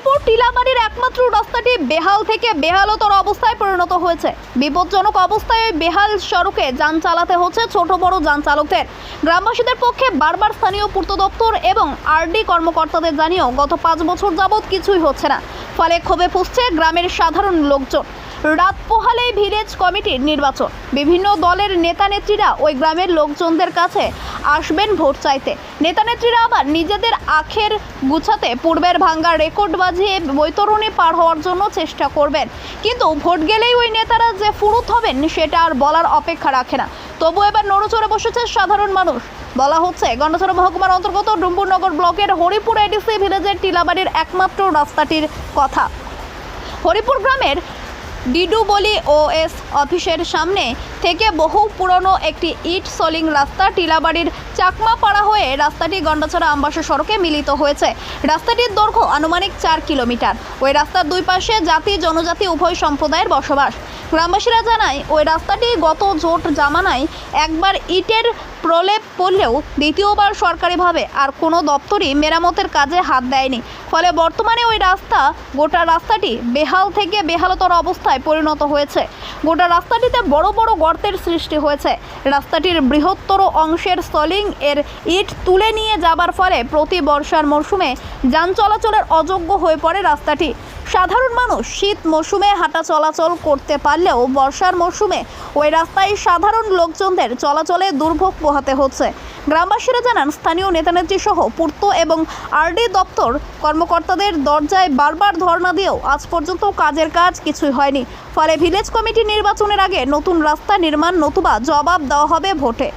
হরিপুর টিলাবাড়ির একমাত্র রাস্তাটি বেহাল থেকে বেহালতর অবস্থায় পরিণত হয়েছে। বিপজ্জনক অবস্থায় ওই বেহাল সড়কে যান চালাতে হচ্ছে ছোট বড় যান চালকদের। গ্রামবাসীদের পক্ষে বারবার স্থানীয় পূর্ত দপ্তর এবং আরডি কর্মকর্তাদের জানিয়েও গত পাঁচ বছর যাবৎ কিছুই হচ্ছে না। ফলে ক্ষোভে ফুসছে গ্রামের সাধারণ লোকজন। রাত পোহালেই ভিলেজ কমিটির নির্বাচন। বিভিন্ন দলের নেতা নেত্রীরা ওই গ্রামের লোকজনদের কাছে আসবেন ভোট চাইতে। নেতা নেত্রীরা আবার নিজেদের আখের গুছাতে পূর্বের ভাঙ্গা রেকর্ড বাজিয়ে বৈতরণী পার হওয়ার জন্য চেষ্টা করবেন। কিন্তু ভোট গেলেই ওই নেতারা যে ফুরুত হবেন সেটা আর বলার অপেক্ষা রাখে না। তবু এবার নড়চড়ে বসেছে সাধারণ মানুষ। বলা হচ্ছে গন্ডাছড়া মহকুমার অন্তর্গত ডুম্বুরনগর ব্লকের হরিপুর এডিসি ভিলেজের টিলাবাড়ির একমাত্র রাস্তাটির কথা। হরিপুর গ্রামের ডিডু বলি ওএস অফিসের সামনে থেকে বহু পুরনো একটি ইট সলিং রাস্তা টিলাবাড়ির চাকমা পাড়া হয়ে রাস্তাটি গন্ডাছড়া আমবাসা সড়কে মিলিত হয়েছে। রাস্তাটির দৈর্ঘ্য আনুমানিক চার কিলোমিটার। ওই রাস্তার দুই পাশে জাতি, জনজাতি, উভয় সম্প্রদায়ের বসবাস। গ্রামবাসীরা জানায়, ওই রাস্তাটি গত জোট জামানায় একবার ইটের প্রলেপ পড়লেও দ্বিতীয়বার সরকারিভাবে আর কোনো দপ্তরই মেরামতের কাজে হাত দেয়নি। ফলে বর্তমানে ওই রাস্তা, গোটা রাস্তাটি বেহাল থেকে বেহালতর অবস্থায় পরিণত হয়েছে। গোটা রাস্তাটিতে বড় বড় গর্তের সৃষ্টি হয়েছে। রাস্তাটির বৃহত্তর অংশের সলিং এর ইট তুলে নিয়ে যাবার ফলে প্রতি বর্ষার মরশুমে যান চলাচলের অযোগ্য হয়ে পড়ে রাস্তাটি। সাধারণ মানুষ শীত মৌসুমে হাঁটা চলাচল করতে পারলেও বর্ষার মরশুমে ওই রাস্তায় সাধারণ লোকজনদের চলাচলে দুর্ভোগ পোহাতে হচ্ছে। গ্রামবাসীরা জানান, স্থানীয় নেতানেত্রী সহ পূর্ত এবং আরডি দপ্তর কর্মকর্তাদের দরজায় বারবার ধর্ণা দিয়েও আজ পর্যন্ত কাজের কাজ কিছুই হয়নি। ফলে ভিলেজ কমিটি নির্বাচনের আগে নতুন রাস্তা নির্মাণ নতুবা জবাব দেওয়া হবে ভোটে।